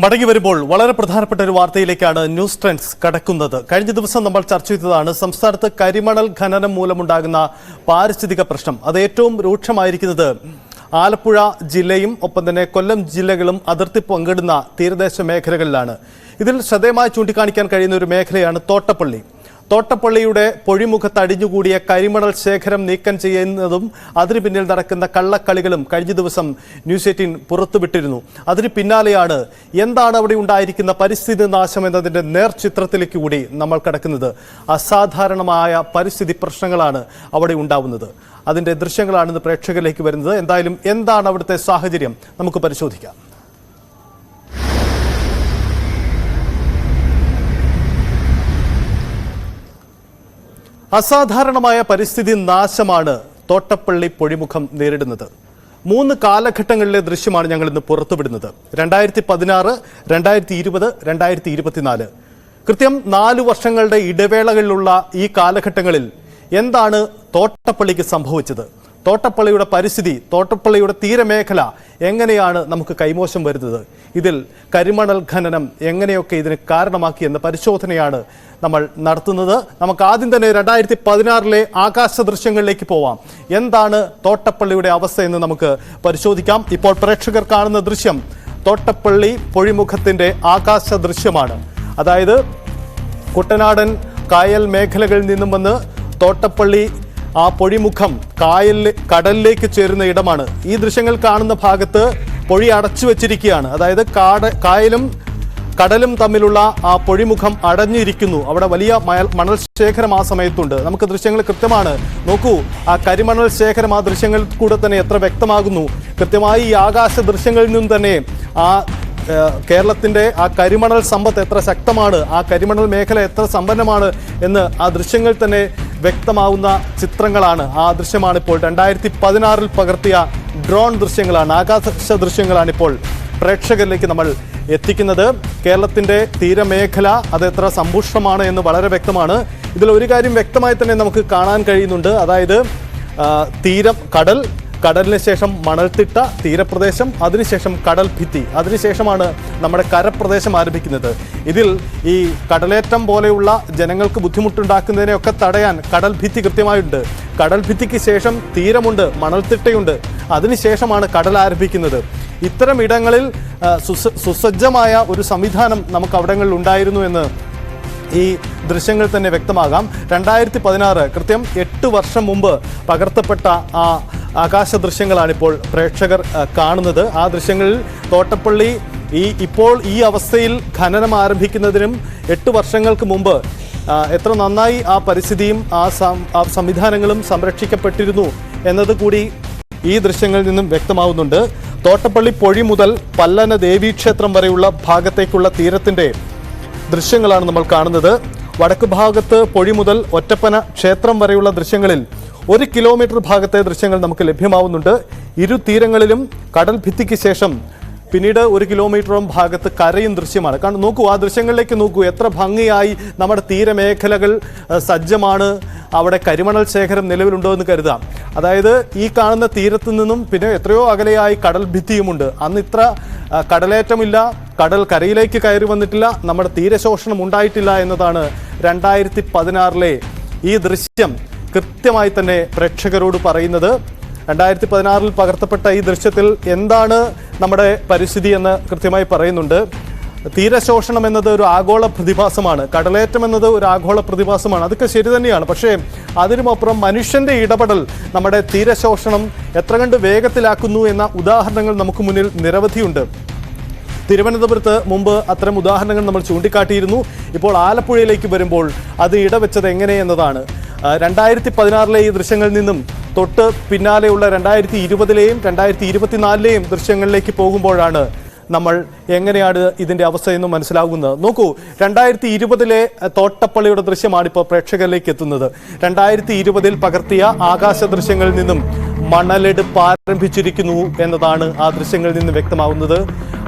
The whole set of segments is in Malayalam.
മടങ്ങി വരുമ്പോൾ വളരെ പ്രധാനപ്പെട്ട ഒരു വാർത്തയിലേക്കാണ് ന്യൂസ് ട്രെൻഡ്സ് കടക്കുന്നത്. കഴിഞ്ഞ ദിവസം നമ്മൾ ചർച്ച ചെയ്തതാണ് സംസ്ഥാനത്ത് കരിമണൽ ഖനനം മൂലമുണ്ടാകുന്ന പാരിസ്ഥിതിക പ്രശ്നം. അത് ഏറ്റവും രൂക്ഷമായിരിക്കുന്നത് ആലപ്പുഴ ജില്ലയും ഒപ്പം തന്നെ കൊല്ലം ജില്ലകളും അതിർത്തി പങ്കിടുന്ന തീരദേശ മേഖലകളിലാണ്. ഇതിൽ ശ്രദ്ധേയമായി ചൂണ്ടിക്കാണിക്കാൻ കഴിയുന്ന ഒരു മേഖലയാണ് തോട്ടപ്പള്ളി. തോട്ടപ്പള്ളിയുടെ പൊഴിമുഖത്ത് അടിഞ്ഞുകൂടിയ കരിമണൽ ശേഖരം നീക്കം ചെയ്യുന്നതും അതിന് പിന്നിൽ നടക്കുന്ന കള്ളക്കളികളും കഴിഞ്ഞ ദിവസം ന്യൂസ് എയ്റ്റീൻ പുറത്തുവിട്ടിരുന്നു. അതിന് പിന്നാലെയാണ് എന്താണ് അവിടെ ഉണ്ടായിരിക്കുന്ന പരിസ്ഥിതി നാശം എന്നതിന്റെ നേർചിത്രത്തിലേക്ക് കൂടി നമ്മൾ കടക്കുന്നത്. അസാധാരണമായ പരിസ്ഥിതി പ്രശ്നങ്ങളാണ് അവിടെ ഉണ്ടാവുന്നത്. അതിന്റെ ദൃശ്യങ്ങളാണ് ഇന്ന് പ്രേക്ഷകരിലേക്ക് വരുന്നത്. എന്തായാലും എന്താണ് അവിടുത്തെ സാഹചര്യം? നമുക്ക് പരിശോധിക്കാം. അസാധാരണമായ പരിസ്ഥിതി നാശമാണ് തോട്ടപ്പള്ളി പൊഴിമുഖം നേരിടുന്നത്. മൂന്ന് കാലഘട്ടങ്ങളിലെ ദൃശ്യമാണ് ഞങ്ങൾ ഇന്ന് പുറത്തുവിടുന്നത്. രണ്ടായിരത്തി പതിനാറ് രണ്ടായിരത്തി ഇരുപത് രണ്ടായിരത്തി ഇരുപത്തിനാല് കൃത്യം നാല് വർഷങ്ങളുടെ ഇടവേളകളിലുള്ള ഈ കാലഘട്ടങ്ങളിൽ എന്താണ് തോട്ടപ്പള്ളിക്ക് സംഭവിച്ചത്? തോട്ടപ്പള്ളിയുടെ പരിസ്ഥിതി തോട്ടപ്പള്ളിയുടെ തീരമേഖല എങ്ങനെയാണ് നമുക്ക് കൈമോശം വരുന്നത്? ഇതിൽ കരിമണൽ ഖനനം എങ്ങനെയൊക്കെ ഇതിന് കാരണമാക്കി എന്ന പരിശോധനയാണ് നമ്മൾ നടത്തുന്നത്. നമുക്ക് ആദ്യം തന്നെ രണ്ടായിരത്തി പതിനാറിലെ ആകാശ ദൃശ്യങ്ങളിലേക്ക് പോവാം. എന്താണ് തോട്ടപ്പള്ളിയുടെ അവസ്ഥ എന്ന് നമുക്ക് പരിശോധിക്കാം. ഇപ്പോൾ പ്രേക്ഷകർ കാണുന്ന ദൃശ്യം തോട്ടപ്പള്ളി പൊഴിമുഖത്തിന്റെ ആകാശ ദൃശ്യമാണ്. അതായത് കുട്ടനാടൻ കായൽ മേഖലകളിൽ നിന്നും വന്ന് തോട്ടപ്പള്ളി ആ പൊഴിമുഖം കായലിൽ കടലിലേക്ക് ചേരുന്ന ഇടമാണ്. ഈ ദൃശ്യങ്ങൾ കാണുന്ന ഭാഗത്ത് പൊഴി അടച്ചു വെച്ചിരിക്കുകയാണ് അതായത് കാട കായലും കടലും തമ്മിലുള്ള ആ പൊഴിമുഖം അടഞ്ഞിരിക്കുന്നു. അവിടെ വലിയ മണൽ ശേഖരം ആ സമയത്തുണ്ട്. നമുക്ക് ദൃശ്യങ്ങൾ കൃത്യമാണ്. നോക്കൂ ആ കരിമണൽ ശേഖരം ആ ദൃശ്യങ്ങളിൽ കൂടെ തന്നെ എത്ര വ്യക്തമാകുന്നു. കൃത്യമായി ഈ ആകാശ ദൃശ്യങ്ങളിൽ നിന്നും തന്നെ ആ കേരളത്തിന്റെ ആ കരിമണൽ സമ്പത്ത് എത്ര ശക്തമാണ് ആ കരിമണൽ മേഖല എത്ര സമ്പന്നമാണ് എന്ന് ആ ദൃശ്യങ്ങൾ തന്നെ വ്യക്തമാവുന്ന ചിത്രങ്ങളാണ്. ആ ദൃശ്യമാണ് ഇപ്പോൾ രണ്ടായിരത്തി പതിനാറിൽ പകർത്തിയ ഡ്രോൺ ദൃശ്യങ്ങളാണ് ആകാശ ദൃശ്യങ്ങളാണ് ഇപ്പോൾ പ്രേക്ഷകരിലേക്ക് നമ്മൾ എത്തിക്കുന്നത് കേരളത്തിന്റെ തീരമേഖല അത് എത്ര സമ്പുഷ്ടമാണ് എന്ന് വളരെ വ്യക്തമാണ്. ഇതിൽ ഒരു കാര്യം വ്യക്തമായി തന്നെ നമുക്ക് കാണാൻ കഴിയുന്നുണ്ട്. അതായത് തീരം കടൽ കടലിന് ശേഷം മണൽത്തിട്ട തീരപ്രദേശം അതിനുശേഷം കടൽ ഭിത്തി. അതിനുശേഷമാണ് നമ്മുടെ കരപ്രദേശം ആരംഭിക്കുന്നത്. ഇതിൽ ഈ കടലേറ്റം പോലെയുള്ള ജനങ്ങൾക്ക് ബുദ്ധിമുട്ടുണ്ടാക്കുന്നതിനെയൊക്കെ തടയാൻ കടൽ ഭിത്തി കൃത്യമായുണ്ട്. കടൽ ഭിത്തിക്ക് ശേഷം തീരമുണ്ട് മണൽത്തിട്ടയുണ്ട്. അതിനുശേഷമാണ് കടൽ ആരംഭിക്കുന്നത്. ഇത്തരം ഇടങ്ങളിൽ സുസജ്ജമായ ഒരു സംവിധാനം നമുക്ക് അവിടങ്ങളിൽ ഉണ്ടായിരുന്നു എന്ന് ഈ ദൃശ്യങ്ങൾ തന്നെ വ്യക്തമാകാം. രണ്ടായിരത്തി പതിനാറ് കൃത്യം എട്ട് വർഷം മുമ്പ് പകർത്തപ്പെട്ട ആ ആകാശ ദൃശ്യങ്ങളാണിപ്പോൾ പ്രേക്ഷകർ കാണുന്നത്. ആ ദൃശ്യങ്ങളിൽ തോട്ടപ്പള്ളി ഈ ഇപ്പോൾ ഈ അവസ്ഥയിൽ ഖനനം ആരംഭിക്കുന്നതിനും എട്ട് വർഷങ്ങൾക്ക് മുമ്പ് എത്ര നന്നായി ആ പരിസ്ഥിതിയും ആ സംവിധാനങ്ങളും സംരക്ഷിക്കപ്പെട്ടിരുന്നു എന്നത് കൂടി ഈ ദൃശ്യങ്ങളിൽ നിന്നും വ്യക്തമാവുന്നുണ്ട്. തോട്ടപ്പള്ളി പൊഴി മുതൽ പല്ലന ദേവീക്ഷേത്രം വരെയുള്ള ഭാഗത്തേക്കുള്ള തീരത്തിന്റെ ദൃശ്യങ്ങളാണ് നമ്മൾ കാണുന്നത്. വടക്ക് ഭാഗത്ത് പൊഴി മുതൽ ഒറ്റപ്പന ക്ഷേത്രം വരെയുള്ള ദൃശ്യങ്ങളിൽ ഒരു കിലോമീറ്റർ ഭാഗത്തെ ദൃശ്യങ്ങൾ നമുക്ക് ലഭ്യമാവുന്നുണ്ട്. ഇരു തീരങ്ങളിലും കടൽ ഭിത്തിക്ക് ശേഷം പിന്നീട് ഒരു കിലോമീറ്ററോളം ഭാഗത്ത് കരയും ദൃശ്യമാണ്. കാരണം നോക്കൂ ആ ദൃശ്യങ്ങളിലേക്ക് നോക്കൂ. എത്ര ഭംഗിയായി നമ്മുടെ തീരമേഖലകൾ സജ്ജമാണ്. അവിടെ കരിമണൽ ശേഖരം നിലവിലുണ്ടോ എന്ന് കരുതാം. അതായത് ഈ കാണുന്ന തീരത്ത് നിന്നും പിന്നെ എത്രയോ അകലെയായി കടൽ ഭിത്തിയുമുണ്ട്. അന്ന് ഇത്ര കടലേറ്റമില്ല കടൽ കരയിലേക്ക് കയറി വന്നിട്ടില്ല നമ്മുടെ തീരശോഷണം ഉണ്ടായിട്ടില്ല എന്നതാണ് രണ്ടായിരത്തി പതിനാറിലെ ഈ ദൃശ്യം കൃത്യമായി തന്നെ പ്രേക്ഷകരോട് പറയുന്നത്. രണ്ടായിരത്തി പതിനാറിൽ പകർത്തപ്പെട്ട ഈ ദൃശ്യത്തിൽ എന്താണ് നമ്മുടെ പരിസ്ഥിതി എന്ന് കൃത്യമായി പറയുന്നുണ്ട്. തീരശോഷണം എന്നത് ഒരു ആഗോള പ്രതിഭാസമാണ്. കടലേറ്റം എന്നത് ഒരു ആഗോള പ്രതിഭാസമാണ്. അതൊക്കെ ശരി തന്നെയാണ്. പക്ഷേ അതിനുമപ്പുറം മനുഷ്യന്റെ ഇടപെടൽ നമ്മുടെ തീരശോഷണം എത്ര കണ്ട് വേഗത്തിലാക്കുന്നു എന്ന ഉദാഹരണങ്ങൾ നമുക്ക് മുന്നിൽ നിരവധിയുണ്ട്. തിരുവനന്തപുരത്ത് മുമ്പ് അത്തരം ഉദാഹരണങ്ങൾ നമ്മൾ ചൂണ്ടിക്കാട്ടിയിരുന്നു. ഇപ്പോൾ ആലപ്പുഴയിലേക്ക് വരുമ്പോൾ അത് ഇടവെച്ചത് എങ്ങനെ എന്നതാണ്. ആ, രണ്ടായിരത്തി പതിനാറിലെ ഈ ദൃശ്യങ്ങളിൽ നിന്നും തൊട്ട് പിന്നാലെയുള്ള രണ്ടായിരത്തി ഇരുപതിലെയും രണ്ടായിരത്തി ഇരുപത്തിനാലിലെയും ദൃശ്യങ്ങളിലേക്ക് പോകുമ്പോഴാണ് നമ്മൾ എങ്ങനെയാണ് ഇതിന്റെ അവസ്ഥയെന്ന് മനസ്സിലാകുന്നത്. നോക്കൂ രണ്ടായിരത്തി ഇരുപതിലെ തോട്ടപ്പള്ളിയുടെ ദൃശ്യമാണ് ഇപ്പോൾ പ്രേക്ഷകരിലേക്ക് എത്തുന്നത്. രണ്ടായിരത്തി ഇരുപതിൽ പകർത്തിയ ആകാശ ദൃശ്യങ്ങളിൽ നിന്നും മണലെടുപ്പ് ആരംഭിച്ചിരിക്കുന്നു എന്നതാണ് ആ ദൃശ്യങ്ങളിൽ നിന്ന് വ്യക്തമാവുന്നത്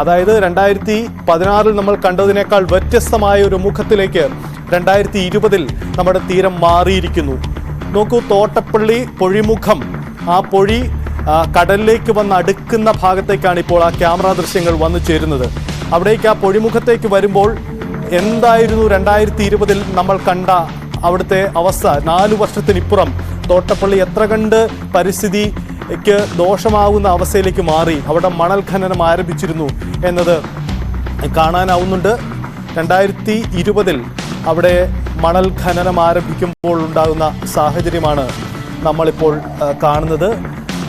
അതായത് രണ്ടായിരത്തി പതിനാറിൽ നമ്മൾ കണ്ടതിനേക്കാൾ വ്യത്യസ്തമായ ഒരു മുഖത്തിലേക്ക് രണ്ടായിരത്തി ഇരുപതിൽ നമ്മുടെ തീരം മാറിയിരിക്കുന്നു. നോക്കൂ തോട്ടപ്പള്ളി പൊഴിമുഖം. ആ പൊഴി കടലിലേക്ക് വന്ന് അടുക്കുന്ന ഭാഗത്തേക്കാണ് ഇപ്പോൾ ആ ക്യാമറ ദൃശ്യങ്ങൾ വന്നു ചേരുന്നത്. അവിടേക്ക് ആ പൊഴിമുഖത്തേക്ക് വരുമ്പോൾ എന്തായിരുന്നു രണ്ടായിരത്തി ഇരുപതിൽ നമ്മൾ കണ്ട അവിടുത്തെ അവസ്ഥ? നാലു വർഷത്തിനിപ്പുറം തോട്ടപ്പള്ളി എത്ര കണ്ട് പരിസ്ഥിതിക്ക് ദോഷമാകുന്ന അവസ്ഥയിലേക്ക് മാറി. അവിടെ മണൽ ഖനനം ആരംഭിച്ചിരുന്നു എന്നത് കാണാനാവുന്നുണ്ട്. രണ്ടായിരത്തി ഇരുപതിൽ അവിടെ മണൽ ഖനനം ആരംഭിക്കുമ്പോൾ ഉണ്ടാകുന്ന സാഹചര്യമാണ് നമ്മളിപ്പോൾ കാണുന്നത്.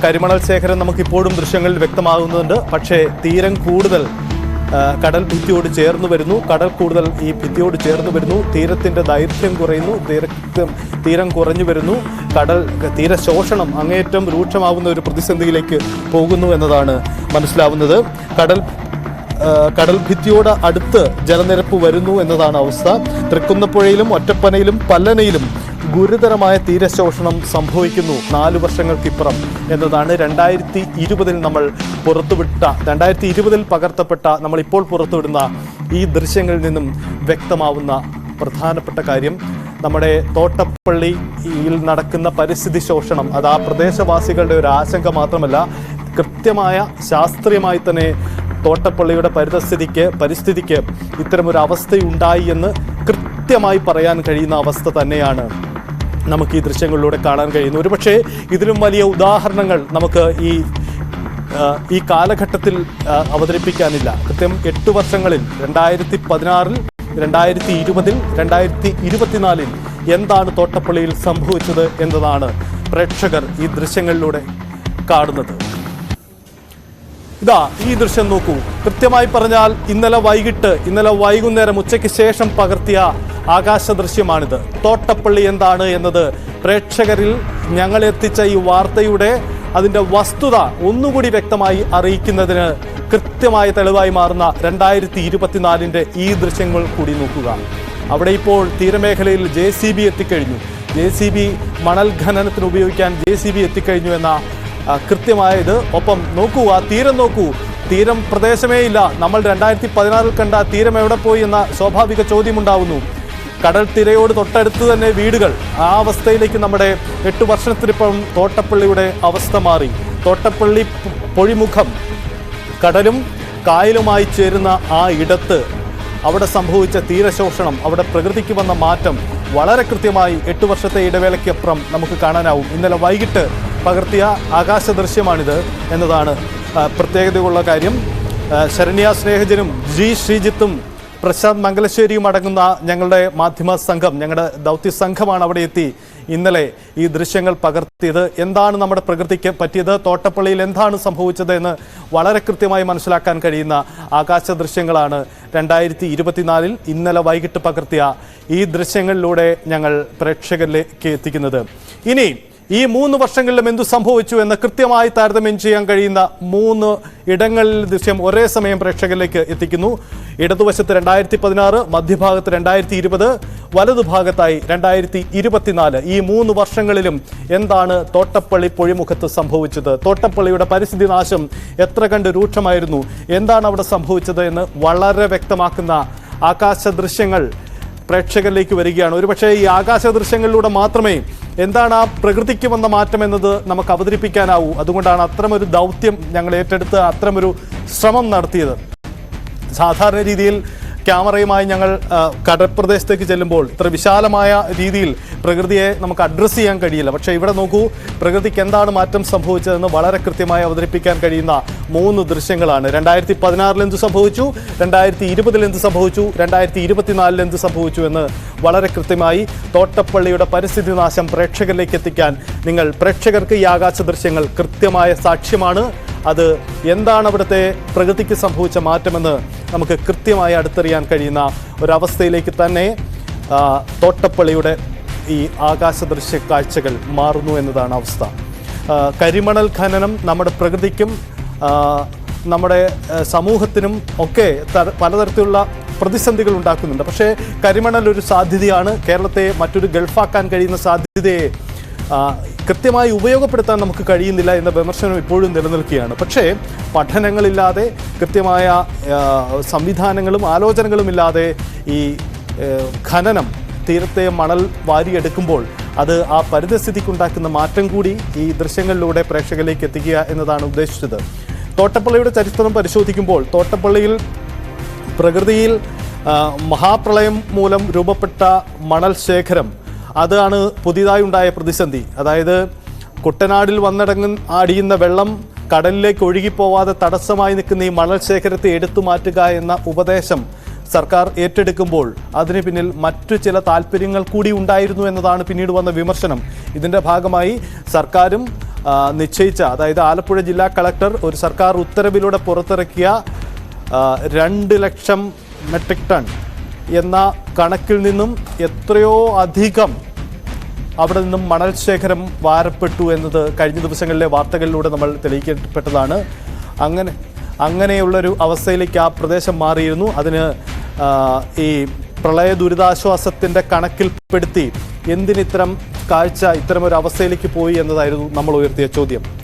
കരിമണൽ ശേഖരം നമുക്കിപ്പോഴും ദൃശ്യങ്ങളിൽ വ്യക്തമാകുന്നുണ്ട്. പക്ഷേ തീരം കൂടുതൽ കടൽ ഭിത്തിയോട് ചേർന്ന് വരുന്നു. കടൽ കൂടുതൽ ഈ ഭിത്തിയോട് ചേർന്ന് വരുന്നു. തീരത്തിന്റെ ദൈർഘ്യം കുറയുന്നു. തീരം തീരം കുറഞ്ഞു വരുന്നു. കടൽ തീരശോഷണം അങ്ങേയറ്റം രൂക്ഷമാവുന്ന ഒരു പ്രതിസന്ധിയിലേക്ക് പോകുന്നു എന്നതാണ് മനസ്സിലാവുന്നത്. കടൽ കടൽ ഭിത്തിയോട് അടുത്ത് ജലനിരപ്പ് വരുന്നു എന്നതാണ് അവസ്ഥ. തൃക്കുന്നപ്പുഴയിലും ഒറ്റപ്പനയിലും പല്ലനയിലും ഗുരുതരമായ തീരശോഷണം സംഭവിക്കുന്നു. നാലു വർഷങ്ങൾക്കിപ്പുറം എന്നതാണ് രണ്ടായിരത്തി ഇരുപതിൽ നമ്മൾ പുറത്തുവിട്ട രണ്ടായിരത്തി ഇരുപതിൽ പകർത്തപ്പെട്ട നമ്മൾ ഇപ്പോൾ പുറത്തുവിടുന്ന ഈ ദൃശ്യങ്ങളിൽ നിന്നും വ്യക്തമാവുന്ന പ്രധാനപ്പെട്ട കാര്യം. നമ്മുടെ തോട്ടപ്പള്ളിയിൽ നടക്കുന്ന പരിസ്ഥിതി ശോഷണം അത് ആ പ്രദേശവാസികളുടെ ഒരു ആശങ്ക മാത്രമല്ല കൃത്യമായ ശാസ്ത്രീയമായി തന്നെ തോട്ടപ്പള്ളിയുടെ പരിതസ്ഥിതിക്ക് പരിസ്ഥിതിക്ക് ഇത്തരമൊരു അവസ്ഥയുണ്ടായി എന്ന് കൃത്യമായി പറയാൻ കഴിയുന്ന അവസ്ഥ തന്നെയാണ് നമുക്ക് ഈ ദൃശ്യങ്ങളിലൂടെ കാണാൻ കഴിയുന്നു ഒരുപക്ഷെ ഇതിലും വലിയ ഉദാഹരണങ്ങൾ നമുക്ക് ഈ ഈ കാലഘട്ടത്തിൽ അവതരിപ്പിക്കാനില്ല. കൃത്യം എട്ട് വർഷങ്ങളിൽ രണ്ടായിരത്തി പതിനാറിൽ രണ്ടായിരത്തി ഇരുപതിൽ രണ്ടായിരത്തി ഇരുപത്തിനാലിൽ എന്താണ് തോട്ടപ്പള്ളിയിൽ സംഭവിച്ചത് എന്നതാണ് പ്രേക്ഷകർ ഈ ദൃശ്യങ്ങളിലൂടെ കാണുന്നത്. ഇതാ ഈ ദൃശ്യം നോക്കൂ. കൃത്യമായി പറഞ്ഞാൽ ഇന്നലെ വൈകിട്ട് ഇന്നലെ വൈകുന്നേരം ഉച്ചയ്ക്ക് ശേഷം പകർത്തിയ ആകാശ ദൃശ്യമാണിത്. തോട്ടപ്പള്ളി എന്താണ് എന്നത് പ്രേക്ഷകരിൽ ഞങ്ങൾ എത്തിച്ച ഈ വാർത്തയുടെ അതിന്റെ വസ്തുത ഒന്നുകൂടി വ്യക്തമായി അറിയിക്കുന്നതിന് കൃത്യമായ തെളിവായി മാറുന്ന രണ്ടായിരത്തി ഇരുപത്തിനാലിന്റെ ഈ ദൃശ്യങ്ങൾ കൂടി നോക്കുക. അവിടെ ഇപ്പോൾ തീരമേഖലയിൽ ജെ സി ബി എത്തിക്കഴിഞ്ഞു. ജെ സി ബി മണൽ ഖനനത്തിന് ഉപയോഗിക്കാൻ ജെ സി ബി എത്തിക്കഴിഞ്ഞു എന്ന കൃത്യമായത് ഒപ്പം നോക്കൂ ആ തീരം നോക്കൂ. തീരം പ്രദേശമേ ഇല്ല. നമ്മൾ രണ്ടായിരത്തി പതിനാറിൽ കണ്ട തീരം എവിടെ പോയി എന്ന സ്വാഭാവിക ചോദ്യമുണ്ടാവുന്നു. കടൽ തിരയോട് തൊട്ടടുത്ത് തന്നെ വീടുകൾ. ആ അവസ്ഥയിലേക്ക് നമ്മുടെ എട്ട് വർഷത്തിനിപ്പം തോട്ടപ്പള്ളിയുടെ അവസ്ഥ മാറി. തോട്ടപ്പള്ളി പൊഴിമുഖം. കടലും കായലുമായി ചേരുന്ന ആ ഇടത്ത് അവിടെ സംഭവിച്ച തീരശോഷണം അവിടെ പ്രകൃതിക്ക് വന്ന മാറ്റം വളരെ കൃത്യമായി എട്ട് വർഷത്തെ ഇടവേളയ്ക്കപ്പുറം നമുക്ക് കാണാനാവും. ഇന്നലെ വൈകിട്ട് പകർത്തിയ ആകാശ ദൃശ്യമാണിത് എന്നതാണ് പ്രത്യേകതയുള്ള കാര്യം. ശരണ്യ സ്നേഹജനും ജി ശ്രീജിത്തും പ്രശാന്ത് മംഗലശ്ശേരിയും അടങ്ങുന്ന ഞങ്ങളുടെ മാധ്യമ സംഘം ഞങ്ങളുടെ ദൗത്യ സംഘമാണ് അവിടെ എത്തി ഇന്നലെ ഈ ദൃശ്യങ്ങൾ പകർത്തിയത്. എന്താണ് നമ്മുടെ പ്രകൃതിക്ക് പറ്റിയത്? തോട്ടപ്പള്ളിയിൽ എന്താണ് സംഭവിച്ചത് എന്ന് വളരെ കൃത്യമായി മനസ്സിലാക്കാൻ കഴിയുന്ന ആകാശ ദൃശ്യങ്ങളാണ് രണ്ടായിരത്തി ഇരുപത്തിനാലിൽ ഇന്നലെ വൈകിട്ട് പകർത്തിയ ഈ ദൃശ്യങ്ങളിലൂടെ ഞങ്ങൾ പ്രേക്ഷകരിലേക്ക് എത്തിക്കുന്നത്. ഇനി ഈ മൂന്ന് വർഷങ്ങളിലും എന്തു സംഭവിച്ചു എന്ന് കൃത്യമായി താരതമ്യം ചെയ്യാൻ കഴിയുന്ന മൂന്ന് ഇടങ്ങളിൽ ദൃശ്യം ഒരേ സമയം പ്രേക്ഷകരിലേക്ക് എത്തിക്കുന്നു. ഇടതുവശത്ത് രണ്ടായിരത്തി പതിനാറ് മധ്യഭാഗത്ത് രണ്ടായിരത്തി ഇരുപത് വലതുഭാഗത്തായി രണ്ടായിരത്തി ഇരുപത്തിനാല് ഈ മൂന്ന് വർഷങ്ങളിലും എന്താണ് തോട്ടപ്പള്ളി പൊഴിമുഖത്ത് സംഭവിച്ചത്? തോട്ടപ്പള്ളിയുടെ പരിസ്ഥിതി നാശം എത്ര കണ്ട് രൂക്ഷമായിരുന്നു? എന്താണ് അവിടെ സംഭവിച്ചത് എന്ന് വളരെ വ്യക്തമാക്കുന്ന ആകാശ ദൃശ്യങ്ങൾ പ്രേക്ഷകരിലേക്ക് വരികയാണ്. ഒരുപക്ഷെ ഈ ആകാശ ദൃശ്യങ്ങളിലൂടെ മാത്രമേ എന്താണ് ആ പ്രകൃതിക്ക് വന്ന മാറ്റം എന്നത് നമുക്ക് അവതരിപ്പിക്കാനാവൂ. അതുകൊണ്ടാണ് അത്തരമൊരു ദൗത്യം ഞങ്ങൾ ഏറ്റെടുത്ത് അത്തരമൊരു ശ്രമം നടത്തിയത്. സാധാരണ രീതിയിൽ ക്യാമറയുമായി ഞങ്ങൾ കടൽപ്രദേശത്തേക്ക് ചെല്ലുമ്പോൾ ഇത്ര വിശാലമായ രീതിയിൽ പ്രകൃതിയെ നമുക്ക് അഡ്രസ്സ് ചെയ്യാൻ കഴിയില്ല. പക്ഷേ ഇവിടെ നോക്കൂ പ്രകൃതിക്ക് എന്താണ് മാറ്റം സംഭവിച്ചതെന്ന് വളരെ കൃത്യമായി അവതരിപ്പിക്കാൻ കഴിയുന്ന മൂന്ന് ദൃശ്യങ്ങളാണ്. രണ്ടായിരത്തി പതിനാറിൽ എന്ത് സംഭവിച്ചു? രണ്ടായിരത്തി ഇരുപതിൽ എന്ത് സംഭവിച്ചു? രണ്ടായിരത്തി ഇരുപത്തിനാലിൽ എന്ത് സംഭവിച്ചു എന്ന് വളരെ കൃത്യമായി തോട്ടപ്പള്ളിയുടെ പരിസ്ഥിതി നാശം പ്രേക്ഷകരിലേക്ക് എത്തിക്കാൻ നിങ്ങൾ പ്രേക്ഷകർക്ക് ഈ ആകാശ ദൃശ്യങ്ങൾ കൃത്യമായ സാക്ഷ്യമാണ്. അത് എന്താണ് അവിടുത്തെ പ്രകൃതിക്ക് സംഭവിച്ച മാറ്റമെന്ന് നമുക്ക് കൃത്യമായി അടുത്തറിയാൻ കഴിയുന്ന ഒരവസ്ഥയിലേക്ക് തന്നെ തോട്ടപ്പള്ളിയുടെ ഈ ആകാശ ദൃശ്യ കാഴ്ചകൾ മാറുന്നു എന്നതാണ് അവസ്ഥ. കരിമണൽ ഖനനം നമ്മുടെ പ്രകൃതിക്കും നമ്മുടെ സമൂഹത്തിനും ഒക്കെ തര- പലതരത്തിലുള്ള പ്രതിസന്ധികൾ ഉണ്ടാക്കുന്നുണ്ട്. പക്ഷേ കരിമണൽ ഒരു സാധ്യതയാണ്. കേരളത്തെ മറ്റൊരു ഗൾഫാക്കാൻ കഴിയുന്ന സാധ്യതയെ കൃത്യമായി ഉപയോഗപ്പെടുത്താൻ നമുക്ക് കഴിയുന്നില്ല എന്ന വിമർശനം ഇപ്പോഴും നിലനിൽക്കുകയാണ്. പക്ഷേ പഠനങ്ങളില്ലാതെ കൃത്യമായ സംവിധാനങ്ങളും ആലോചനകളും ഇല്ലാതെ ഈ ഖനനം തീരത്തെ മണൽ വാരിയെടുക്കുമ്പോൾ അത് ആ പരിതസ്ഥിതിക്കുണ്ടാക്കുന്ന മാറ്റം കൂടി ഈ ദൃശ്യങ്ങളിലൂടെ പ്രേക്ഷകരിലേക്ക് എത്തിക്കുക എന്നതാണ് ഉദ്ദേശിച്ചത്. തോട്ടപ്പള്ളിയുടെ ചരിത്രം പരിശോധിക്കുമ്പോൾ തോട്ടപ്പള്ളിയിൽ പ്രകൃതിയിൽ മഹാപ്രളയം മൂലം രൂപപ്പെട്ട മണൽ ശേഖരം അതാണ് പുതിയതായി ഉണ്ടായ പ്രതിസന്ധി. അതായത് കുട്ടനാടിൽ വന്നടങ്ങ അടിയുന്ന വെള്ളം കടലിലേക്ക് ഒഴുകിപ്പോവാതെ തടസ്സമായി നിൽക്കുന്ന ഈ മണൽശേഖരത്തെ എടുത്തു മാറ്റുക എന്ന ഉപദേശം സർക്കാർ ഏറ്റെടുക്കുമ്പോൾ അതിന് പിന്നിൽ മറ്റു ചില താല്പര്യങ്ങൾ കൂടി ഉണ്ടായിരുന്നു എന്നതാണ് പിന്നീട് വന്ന വിമർശനം. ഇതിന്റെ ഭാഗമായി സർക്കാരും നിശ്ചയിച്ച അതായത് ആലപ്പുഴ ജില്ലാ കളക്ടർ ഒരു സർക്കാർ ഉത്തരവിലൂടെ പുറത്തിറക്കിയ രണ്ട് ലക്ഷം മെട്രിക് ടൺ എന്ന കണക്കിൽ നിന്നും എത്രയോ അധികം അവിടെ നിന്നും മണൽ ശേഖരം വാരപ്പെട്ടു എന്നത് കഴിഞ്ഞ ദിവസങ്ങളിലെ വാർത്തകളിലൂടെ നമ്മൾ തെളിയിക്കപ്പെട്ടതാണ്. അങ്ങനെ അങ്ങനെയുള്ളൊരു അവസ്ഥയിലേക്ക് ആ പ്രദേശം മാറിയിരുന്നു. അതിന് ഈ പ്രളയ ദുരിതാശ്വാസത്തിന്റെ കണക്കിൽപ്പെടുത്തി എന്തിനിത്തരം കാഴ്ച ഇത്തരമൊരു അവസ്ഥയിലേക്ക് പോയി എന്നതായിരുന്നു നമ്മൾ ഉയർത്തിയ ചോദ്യം.